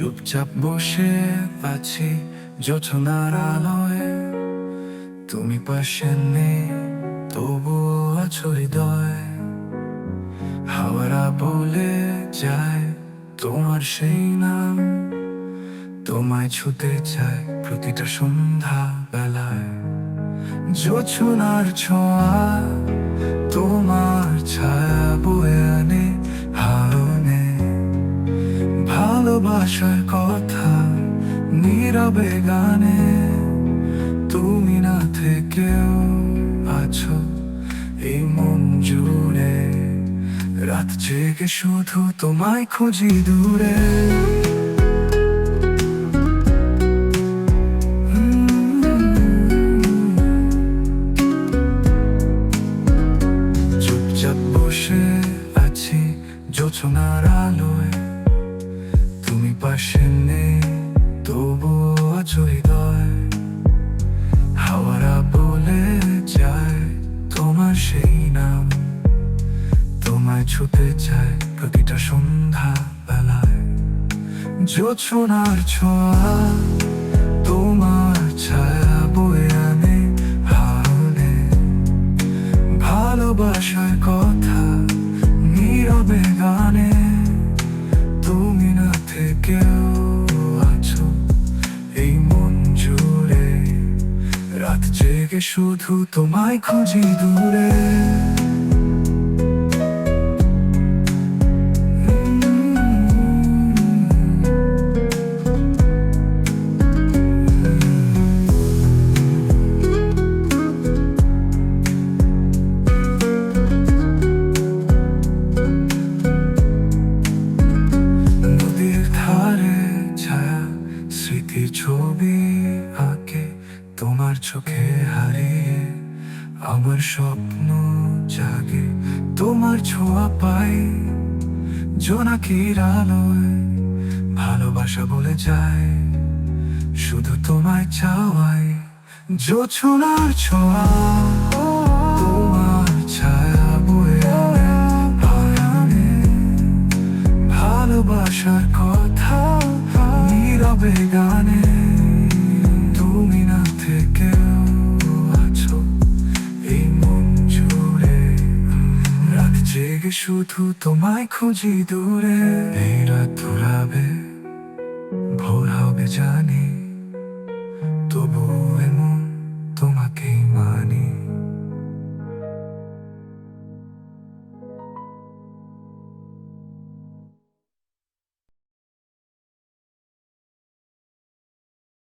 চুপচাপ বসে আছি জোছনার আলোয়। তুমি পাশে নেই, তবুও আছো হৃদয়। হাওয়ারা বলে যায়, তোমার সেই নাম। তোমায় ছুতে চায় প্রতিটা সন্ধ্যা বেলায় জোছনার ছোঁয়া তোমার ছায়া বয়ে ভালোবাসার কথা নীরবে গানে। তুমি না থেকেও আছো এই মন জুড়ে। রাত জেগে শুধু তোমায় খুঁজি দূরে। তোমায় ছুতে চায় প্রতিটা সন্ধ্যা বেলায়। জোছনার ছোঁয়া তোমার ছায়া বয়ে আনে ভাবনে ভালোবাসার কথা নীরবে গানে, তুমি না থেকেও আছো এই মন জুড়ে। রাত জেগে শুধু তোমায় খুঁজি দূরে। ছবি আঁকে, তোমার চোখে হারিয়ে আমার স্বপ্ন জাগে, তোমার ছোঁয়া পাই জোনাকির আলোয়, ভালোবাসা বলে যায়, শুধু তোমায় চাওয়াই, জোছনার ছোঁয়া, তোমার ছায়া বয়ে ভালোবাসার কথা নীরবে গানে শুধু তোমায় খুঁজি দূরে। এই রাত ধরাবে ভোর হবে জানি। তবু এমন তোমাকে মানি।